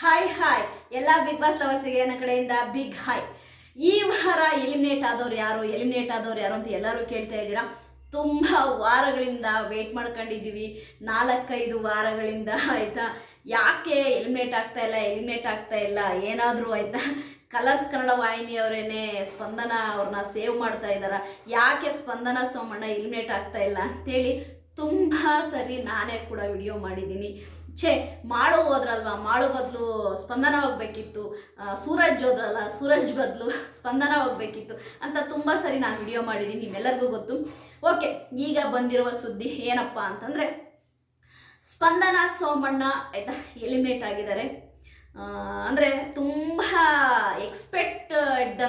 Hi hi ಎಲ್ಲ big boss ಲವರ್ಸಿಗೆ ನನ್ನ ಕಡೆಯಿಂದ ಬಿಗ್ ಹಾಯ್ ಈ ವಾರ ಎಲಿಮಿನೇಟ್ ಆದವ್ರು ಯಾರು? ಎಲಿಮಿನೇಟ್ ಆದವ್ರು ಯಾರು ಅಂತ ಎಲ್ಲರೂ ಕೇಳ್ತಾ ಇದ್ದೀರಾ? ತುಂಬ ವಾರಗಳಿಂದ ವೇಟ್ ಮಾಡ್ಕೊಂಡಿದ್ದೀವಿ. ನಾಲ್ಕೈದು ವಾರಗಳಿಂದ ಆಯಿತಾ? ಯಾಕೆ ಎಲಿಮಿನೇಟ್ ಆಗ್ತಾ ಇಲ್ಲ ಎಲಿಮಿನೇಟ್ ಆಗ್ತಾ ಇಲ್ಲ? ಏನಾದರೂ ಆಯಿತಾ? ಕಲರ್ಸ್ ಕನ್ನಡ ವಾಹಿನಿಯವರೇನೆ ಸ್ಪಂದನ ಅವ್ರನ್ನ ಸೇವ್ ಮಾಡ್ತಾ ಇದ್ದಾರ? ಯಾಕೆ ಸ್ಪಂದನ ಸೋಮಣ್ಣ ಎಲಿಮಿನೇಟ್ ಆಗ್ತಾ ಇಲ್ಲ ಅಂತೇಳಿ ತುಂಬ ಸರಿ ನಾನೇ ಕೂಡ ವಿಡಿಯೋ ಮಾಡಿದ್ದೀನಿ. ಛೇ, ಮಾಳು ಹೋದ್ರಲ್ವಾ? ಮಾಳು ಬದಲು ಸ್ಪಂದನ ಹೋಗ್ಬೇಕಿತ್ತು. ಸೂರಜ್ ಹೋದ್ರಲ್ಲ, ಸೂರಜ್ ಬದಲು ಸ್ಪಂದನ ಹೋಗ್ಬೇಕಿತ್ತು ಅಂತ ತುಂಬ ಸರಿ ನಾನು ವಿಡಿಯೋ ಮಾಡಿದ್ದೀನಿ ನಿಮ್ಮೆಲ್ಲರಿಗೂ ಗೊತ್ತು. ಓಕೆ, ಈಗ ಬಂದಿರುವ ಸುದ್ದಿ ಏನಪ್ಪ ಅಂತಂದರೆ, ಸ್ಪಂದನ ಸೋಮಣ್ಣ ಆಯಿತಾ ಎಲಿಮಿನೇಟ್ ಆಗಿದ್ದಾರೆ. ಅಂದರೆ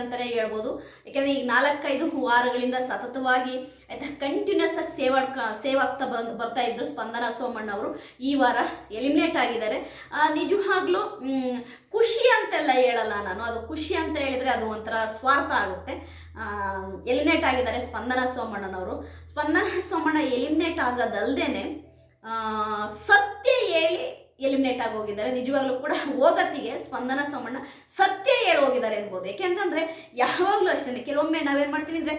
ಅಂತಲೇ ಹೇಳ್ಬೋದು. ಯಾಕೆಂದರೆ ಈಗ ನಾಲ್ಕೈದು ವಾರಗಳಿಂದ ಸತತವಾಗಿ ಆಯಿತಾ ಕಂಟಿನ್ಯೂಸ್ ಆಗಿ ಸೇವ್ ಸೇವ್ ಆಗ್ತಾ ಬಂದು, ಬರ್ತಾ ಇದ್ರು ಸ್ಪಂದನ ಸೋಮಣ್ಣ ಅವರು. ಈ ವಾರ ಎಲಿಮಿನೇಟ್ ಆಗಿದ್ದಾರೆ. ನಿಜವಾಗ್ಲೂ ಖುಷಿ ಅಂತೆಲ್ಲ ಹೇಳಲ್ಲ ನಾನು. ಅದು ಖುಷಿ ಅಂತ ಹೇಳಿದರೆ ಅದು ಒಂಥರ ಸ್ವಾರ್ಥ ಆಗುತ್ತೆ. ಎಲಿಮಿನೇಟ್ ಆಗಿದ್ದಾರೆ ಸ್ಪಂದನ ಸೋಮಣ್ಣನವರು. ಸ್ಪಂದನ ಸೋಮಣ್ಣ ಎಲಿಮಿನೇಟ್ ಆಗೋದಲ್ದೇನೆ ಸತ್ಯ ಹೇಳಿ ಎಲಿಮಿನೇಟ್ ಆಗಿ ಹೋಗಿದ್ದಾರೆ. ನಿಜವಾಗ್ಲೂ ಕೂಡ ಹೋಗತ್ತಿಗೆ ಸ್ಪಂದನ ಸೋಮಣ್ಣ ಸತ್ಯ ಹೇಳಿ ಹೋಗಿದ್ದಾರೆ ಅನ್ಬೋದು. ಯಾಕೆಂತಂದ್ರೆ ಯಾವಾಗಲೂ ಅಷ್ಟೇ ಕೆಲವೊಮ್ಮೆ ನಾವೇನು ಮಾಡ್ತೀವಿ ಅಂದರೆ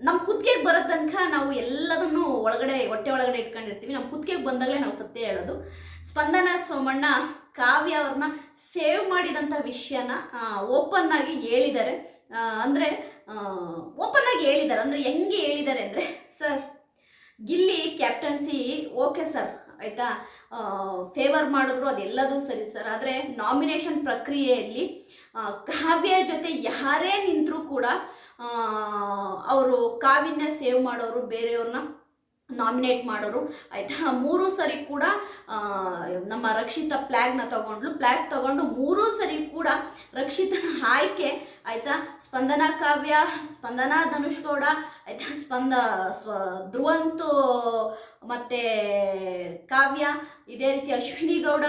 ನಮ್ಮ ಕುತ್ತಿಗೆಗೆ ಬರೋ ತನಕ ನಾವು ಎಲ್ಲದನ್ನು ಒಳಗಡೆ, ಹೊಟ್ಟೆ ಒಳಗಡೆ ಇಟ್ಕೊಂಡಿರ್ತೀವಿ. ನಮ್ಮ ಕುತ್ತಿಗೆಗೆ ಬಂದಾಗಲೇ ನಾವು ಸತ್ಯ ಹೇಳೋದು. ಸ್ಪಂದನ ಸೋಮಣ್ಣ ಕಾವ್ಯ ಅವ್ರನ್ನ ಸೇವ್ ಮಾಡಿದಂಥ ವಿಷಯನ ಓಪನ್ ಆಗಿ ಹೇಳಿದ್ದಾರೆ. ಅಂದರೆ ಓಪನ್ ಆಗಿ ಹೇಳಿದ್ದಾರೆ. ಅಂದ್ರೆ ಹೆಂಗೆ ಹೇಳಿದ್ದಾರೆ ಅಂದರೆ, sir, Gilli captaincy okay sir ಆಯಿತಾ? ಫೇವರ್ ಮಾಡಿದ್ರು, ಅದೆಲ್ಲದೂ ಸರಿ ಸರ್. ಆದರೆ ನಾಮಿನೇಷನ್ ಪ್ರಕ್ರಿಯೆಯಲ್ಲಿ ಕಾವ್ಯ ಜೊತೆ ಯಾರೇ ನಿಂತರೂ ಕೂಡ ಅವರು ಕಾವ್ಯನ ಸೇವ್ ಮಾಡೋರು, ಬೇರೆಯವ್ರನ್ನ ನಾಮಿನೇಟ್ ಮಾಡೋರು, ಆಯಿತಾ? ಮೂರು ಸರಿ ಕೂಡ ನಮ್ಮ ರಕ್ಷಿತ ಪ್ಲ್ಯಾಗ್ನ ತಗೊಂಡ್ಲು. ಪ್ಲ್ಯಾಗ್ ತಗೊಂಡು ಮೂರು ಸರಿ ಕೂಡ ರಕ್ಷಿತನ ಆಯ್ಕೆ, ಆಯಿತಾ? ಸ್ಪಂದನ ಕಾವ್ಯ, ಸ್ಪಂದನ ಧನುಷ್ ಗೌಡ, ಆಯಿತಾ? ಸ್ಪಂದ, ಸ್ವ, ಧ್ರುವಂತು ಮತ್ತು ಕಾವ್ಯ, ಇದೇ ರೀತಿ ಅಶ್ವಿನಿ ಗೌಡ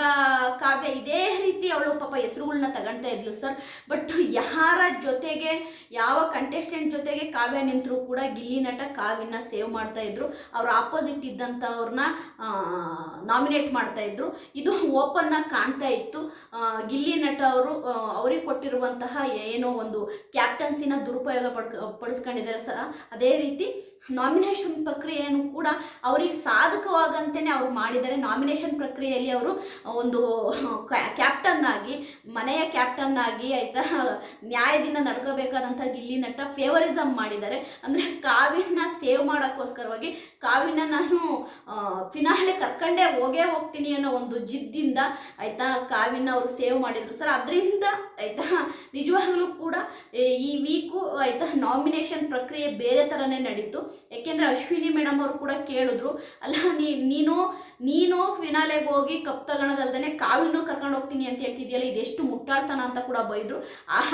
ಕಾವ್ಯ, ಇದೇ ರೀತಿ ಅವಳು ಪಾಪ ಹೆಸರುಗಳನ್ನ ತಗೊಳ್ತಾ ಇದ್ಲು ಸರ್ ಬಟ್ ಯಾರ ಜೊತೆಗೆ, ಯಾವ ಕಂಟೆಸ್ಟೆಂಟ್ ಜೊತೆಗೆ ಕಾವ್ಯ ನಿಂತರೂ ಕೂಡ ಗಿಲ್ಲಿ ನಟ ಕಾವ್ಯನ ಸೇವ್ ಮಾಡ್ತಾ ಇದ್ರು. ಅವ್ರ ಆಪೋಸಿಟ್ ಇದ್ದಂಥವ್ರನ್ನ ನಾಮಿನೇಟ್ ಮಾಡ್ತಾ ಇದ್ರು. ಇದು ಓಪನ್ ಆಗಿ ಕಾಣ್ತಾ ಇತ್ತು. ಗಿಲ್ಲಿ ನಟ ಅವರು ಅವ್ರಿಗೆ ಕೊಟ್ಟಿರುವಂತಹ ಏನೋ ಒಂದು ಕ್ಯಾಪ್ಟನ್ಸಿನ ದುರುಪಯೋಗ ಪಡ್ಕ, ಪಡಿಸ್ಕೊಂಡಿದ್ದಾರೆ ಸಹ ಅದೇ ರೀತಿ ನಾಮಿನೇಷನ್ ಪ್ರಕ್ರಿಯೆಯನ್ನು ಕೂಡ ಅವರಿಗೆ ಸಾಧಕವಾಗಂತೆಯೇ ಅವ್ರು ಮಾಡಿದ್ದಾರೆ. ನಾಮಿನೇಷನ್ ಪ್ರಕ್ರಿಯೆಯಲ್ಲಿ ಅವರು ಒಂದು ಕ್ಯಾಪ್ಟನ್ ಆಗಿ ಮನೆಯ ಕ್ಯಾಪ್ಟನ್ ಆಗಿ ಆಯಿತಾ, ನ್ಯಾಯದಿಂದ ನಡ್ಕೋಬೇಕಾದಂಥ ಗಿಲ್ಲಿ ನಟ ಫೇವರಿಸಮ್ ಮಾಡಿದ್ದಾರೆ. ಅಂದರೆ ಕಾವ್ಯನ ಸೇವ್ ಮಾಡೋಕ್ಕೋಸ್ಕರವಾಗಿ ಕಾವಿನ ನಾನು ಫಿನಾಲೆ ಕರ್ಕಂಡೇ ಹೋಗೇ ಹೋಗ್ತೀನಿ ಅನ್ನೋ ಒಂದು ಜಿದ್ದಿಂದ ಆಯಿತಾ ಕಾವಿನ ಅವರು ಸೇವ್ ಮಾಡಿದ್ರು. ಸರ್, ಅದರಿಂದ ಆಯಿತಾ ನಿಜವಾಗ್ಲೂ ಕೂಡ ಈ ವೀಕು ಆಯಿತಾ ನಾಮಿನೇಷನ್ ಪ್ರಕ್ರಿಯೆ ಬೇರೆ ಥರನೇ ನಡೀತು. ಯಾಕೆಂದರೆ ಅಶ್ವಿನಿ ಮೇಡಮ್ ಅವರು ಕೂಡ ಕೇಳಿದ್ರು, ಅಲ್ಲ ನೀನು ನೀನು ಫಿನಾಲೆಗೆ ಹೋಗಿ ಕಪ್ ತಗೊಳೋದಲ್ದೇ ಕಾವಿನೂ ಕರ್ಕೊಂಡು ಹೋಗ್ತೀನಿ ಅಂತ ಹೇಳ್ತಿದ್ಯಲ್ಲ, ಇದೆಷ್ಟು ಮುಟ್ಟಾಳ್ತನ ಅಂತ ಕೂಡ ಬೈದ್ರು.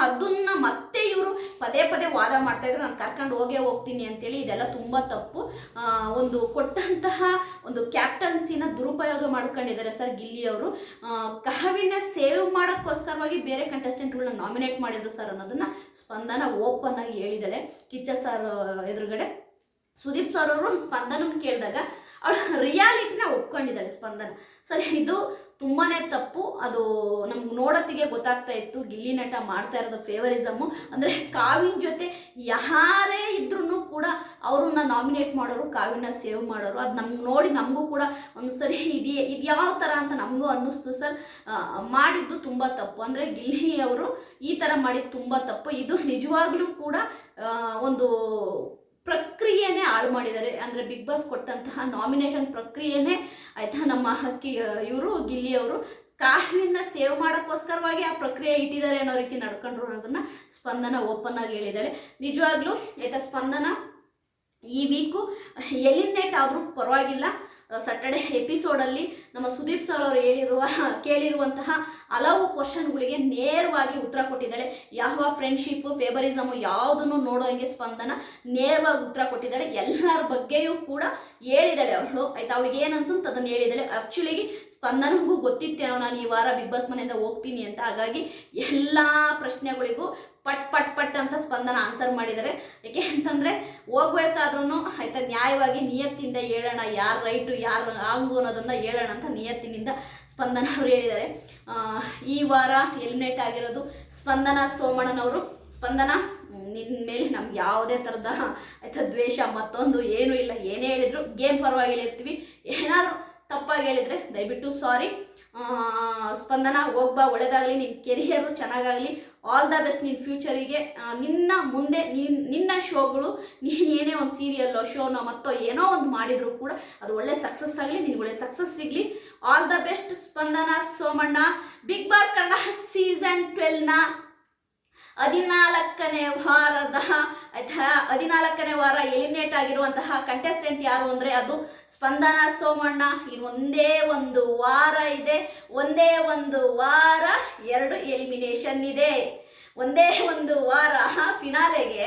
ಅದನ್ನ ಮತ್ತೆ ಇವರು ಪದೇ ಪದೇ ವಾದ ಮಾಡ್ತಾ ಇದ್ರು, ನಾನು ಕರ್ಕೊಂಡು ಹೋಗೇ ಹೋಗ್ತೀನಿ ಅಂತೇಳಿ ಇದೆಲ್ಲ ತುಂಬ ತಪ್ಪು. ಒಂದು ಕೊಟ್ಟಂತಹ ಒಂದು ಕ್ಯಾಪ್ಟನ್ಸಿನ ದುರುಪಯೋಗ ಮಾಡ್ಕೊಂಡಿದ್ದಾರೆ ಸರ್ ಗಿಲ್ಲಿ ಅವರು. ಕಾವಿನ ಸೇವ್ ಮಾಡೋಕ್ಕೋಸ್ಕರವಾಗಿ ಬೇರೆ ಕಂಟೆಸ್ಟೆಂಟ್ಗಳನ್ನ ನಾಮಿನೇಟ್ ಮಾಡಿದ್ರು ಸರ್ ಅನ್ನೋದನ್ನ ಸ್ಪಂದನ ಓಪನ್ ಆಗಿ ಹೇಳಿದಳೆ ಕಿಚ್ಚ ಸರ್ ಎದುರುಗಡೆ. ಸುದೀಪ್ ಸರ್ ಅವರು ಸ್ಪಂದನ ಕೇಳಿದಾಗ ಅವಳು ರಿಯಾಲಿಟಿನ ಒಪ್ಕೊಂಡಿದ್ದಾಳೆ ಸ್ಪಂದನ. ಸರಿ, ಇದು ತುಂಬಾ ತಪ್ಪು. ಅದು ನಮ್ಗೆ ನೋಡೋತ್ತಿಗೆ ಗೊತ್ತಾಗ್ತಾ ಇತ್ತು. ಗಿಲ್ಲಿ ನಟ ಮಾಡ್ತಾ ಇರೋದು ಫೇವರಿಸಮ್ಮು ಅಂದರೆ ಕಾವಿನ ಜೊತೆ ಯಾರೇ ಇದ್ರೂ ಕೂಡ ಅವ್ರನ್ನ ನಾಮಿನೇಟ್ ಮಾಡೋರು ಕಾವಿನ ಸೇವ್ ಮಾಡೋರು. ಅದು ನಮ್ಗೆ ನೋಡಿ ನಮಗೂ ಕೂಡ ಒಂದು ಸರಿ ಇದು ಇದು ಯಾವ ಥರ ಅಂತ ನಮಗೂ ಅನ್ನಿಸ್ತು ಸರ್. ಮಾಡಿದ್ದು ತುಂಬ ತಪ್ಪು. ಅಂದರೆ ಗಿಲ್ಲಿ ಅವರು ಈ ಥರ ಮಾಡಿದ್ದು ತುಂಬ ತಪ್ಪು. ಇದು ನಿಜವಾಗ್ಲೂ ಕೂಡ ಒಂದು ಪ್ರಕ್ರಿಯೆನೇ ಹಾಳು ಮಾಡಿದ್ದಾರೆ. ಅಂದರೆ ಬಿಗ್ ಬಾಸ್ ಕೊಟ್ಟಂತಹ ನಾಮಿನೇಷನ್ ಪ್ರಕ್ರಿಯೆನೇ ಆಯ್ತಾ ನಮ್ಮ ಹಕ್ಕಿ ಇವರು ಗಿಲ್ಲಿಯವರು ಕಾವಿನ ಸೇವ್ ಮಾಡೋಕ್ಕೋಸ್ಕರವಾಗಿ ಆ ಪ್ರಕ್ರಿಯೆ ಇಟ್ಟಿದ್ದಾರೆ ಅನ್ನೋ ರೀತಿ ನಡ್ಕೊಂಡ್ರು ಅನ್ನೋದನ್ನ ಸ್ಪಂದನ ಓಪನ್ ಆಗಿ ಹೇಳಿದ್ದಾಳೆ. ನಿಜವಾಗ್ಲೂ ಆಯಿತಾ ಸ್ಪಂದನ ಈ ವೀಕು ಎಲಿಮಿನೇಟ್ ಆದರೂ ಪರವಾಗಿಲ್ಲ. ಸಟರ್ಡೆ ಎಪಿಸೋಡಲ್ಲಿ ನಮ್ಮ ಸುದೀಪ್ ಸರ್ ಅವರು ಹೇಳಿರುವ, ಕೇಳಿರುವಂತಹ ಹಲವು ಕ್ವಶನ್ಗಳಿಗೆ ನೇರವಾಗಿ ಉತ್ತರ ಕೊಟ್ಟಿದ್ದಾಳೆ ಯಾವ ಫ್ರೆಂಡ್ಶಿಪ್ಪು ಫೇವರಿಸಮು ಯಾವುದನ್ನು ನೋಡೋಂಗೆ ಸ್ಪಂದನ ನೇರವಾಗಿ ಉತ್ತರ ಕೊಟ್ಟಿದ್ದಾಳೆ ಎಲ್ಲರ ಬಗ್ಗೆಯೂ ಕೂಡ ಹೇಳಿದ್ದಾಳೆ ಅವಳು ಆಯ್ತಾ? ಅವಳಿಗೆ ಏನು ಅನ್ಸುತ್ತೆ ಅದನ್ನು ಹೇಳಿದ್ದಾಳೆ ಆ್ಯಕ್ಚುಲಿಗೆ ಸ್ಪಂದನಗೂ ಗೊತ್ತಿತ್ತೇನೋ ನಾನು ಈ ವಾರ ಬಿಗ್ ಬಾಸ್ ಮನೆಯಿಂದ ಹೋಗ್ತೀನಿ ಅಂತ. ಹಾಗಾಗಿ ಎಲ್ಲ ಪ್ರಶ್ನೆಗಳಿಗೂ ಪಟ್ ಪಟ್ ಪಟ್ ಅಂತ ಸ್ಪಂದನ ಆನ್ಸರ್ ಮಾಡಿದ್ದಾರೆ. ಯಾಕೆ ಅಂತಂದರೆ ಹೋಗ್ಬೇಕಾದ್ರೂ ಆಯ್ತಾ, ನ್ಯಾಯವಾಗಿ ನಿಯತ್ತಿಂದ ಹೇಳೋಣ, ಯಾರು ರೈಟು, ಯಾರು ರಾಂಗು ಅನ್ನೋದನ್ನು ಹೇಳೋಣ ಅಂತ ನಿಯತ್ತಿನಿಂದ ಸ್ಪಂದನ ಅವರು ಹೇಳಿದ್ದಾರೆ. ಈ ವಾರ ಎಲಿಮಿನೇಟ್ ಆಗಿರೋದು ಸ್ಪಂದನ ಸೋಮಣ್ಣನವರು. ಸ್ಪಂದನ ನಿನ್ನ ಮೇಲೆ ನಮ್ಗೆ ಯಾವುದೇ ಥರದ ಆಯ್ತಾ, ದ್ವೇಷ ಮತ್ತೊಂದು ಏನೂ ಇಲ್ಲ. ಏನೇ ಹೇಳಿದ್ರು, ಗೇಮ್ ಪರವಾಗಿ ಹೇಳಿರ್ತೀವಿ ಏನಾದರೂ ತಪ್ಪಾಗಿ ಹೇಳಿದರೆ, ದಯವಿಟ್ಟು ಸಾರಿ ಸ್ಪಂದನ ಹೋಗ್ಬಾ ಒಳ್ಳೇದಾಗಲಿ ನಿನ್ನ ಕೆರಿಯರು ಚೆನ್ನಾಗಾಗಲಿ ಆಲ್ ದ ಬೆಸ್ಟ್ ನಿನ್ನ ಫ್ಯೂಚರಿಗೆ ನಿನ್ನ ಮುಂದೆ, ನಿನ್, ನಿನ್ನ ಶೋಗಳು, ನೀನು ಏನೇ ಒಂದು ಸೀರಿಯಲ್ಲೋ ಶೋನೋ ಮತ್ತೋ, ಏನೋ ಒಂದು ಮಾಡಿದ್ರು ಕೂಡ ಅದು ಒಳ್ಳೆ ಸಕ್ಸಸ್ ಆಗಲಿ, ನಿನ್ಗೆ ಒಳ್ಳೆ ಸಕ್ಸಸ್ ಸಿಗಲಿ. All the best Spandana Somanna. Big boss Kannada season ಟ್ವೆಲ್ನ ಹದಿನಾಲ್ಕನೇ ವಾರದ, ಆಯ್ತಾ? ಹದಿನಾಲ್ಕನೇ ವಾರ ಎಲಿಮಿನೇಟ್ ಆಗಿರುವಂತಹ ಕಂಟೆಸ್ಟೆಂಟ್ ಯಾರು ಅಂದರೆ ಅದು ಸ್ಪಂದನ ಸೋಮಣ್ಣ. ಇನ್ನು ಒಂದೇ ಒಂದು ವಾರ ಇದೆ. ಒಂದೇ ಒಂದು ವಾರ ಎರಡು ಎಲಿಮಿನೇಷನ್ ಇದೆ. ಒಂದೇ ಒಂದು ವಾರ ಫಿನಾಲೆಗೆ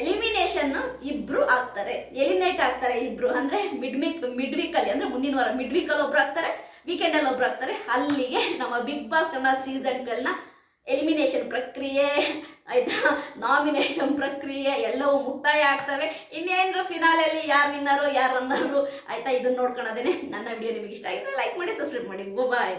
ಎಲಿಮಿನೇಷನ್ ಇಬ್ರು ಆಗ್ತಾರೆ. ಎಲಿಮಿನೇಟ್ ಆಗ್ತಾರೆ ಇಬ್ರು ಅಂದ್ರೆ ಮಿಡ್ ವೀಕ್ ಮಿಡ್ ವೀಕಲ್ಲಿ ಅಂದ್ರೆ ಮುಂದಿನ ವಾರ ಮಿಡ್ ವೀಕಲ್ಲಿ ಒಬ್ರು ಆಗ್ತಾರೆ ವೀಕೆಂಡಲ್ಲಿ ಒಬ್ರು ಆಗ್ತಾರೆ. ಅಲ್ಲಿಗೆ ನಮ್ಮ ಬಿಗ್ ಬಾಸ್ ಕನ್ನಡ ಸೀಸನ್ ಟ್ವೆಲ್ನ ಎಲಿಮಿನೇಷನ್ ಪ್ರಕ್ರಿಯೆ, ಆಯ್ತಾ? ನಾಮಿನೇಷನ್ ಪ್ರಕ್ರಿಯೆ ಎಲ್ಲವೂ ಮುಕ್ತಾಯ ಆಗ್ತವೆ. ಇನ್ನೇನರು ಫಿನಾಲೆಯಲ್ಲಿ ಯಾರು ನಿನ್ನರು ಯಾರು ರನ್ನರು ಆಯ್ತಾ? ಇದನ್ನ ನೋಡ್ಕೊಳೋದೇನೆ. ನನ್ನ ವಿಡಿಯೋ ನಿಮಗೆ ಇಷ್ಟ ಆಗಿದೆ ಲೈಕ್ ಮಾಡಿ ಸಬ್ಸ್ಕ್ರೈಬ್ ಮಾಡಿ. ಬಾಯ್